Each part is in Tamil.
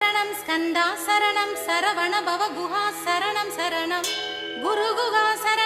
சரணம் ஸ்கந்தா சரணம் சரவண பவ குஹா சரணம் சரணம். குரு குஹா சரணம்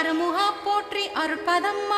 அருமுகா போற்றி அருட்பதம்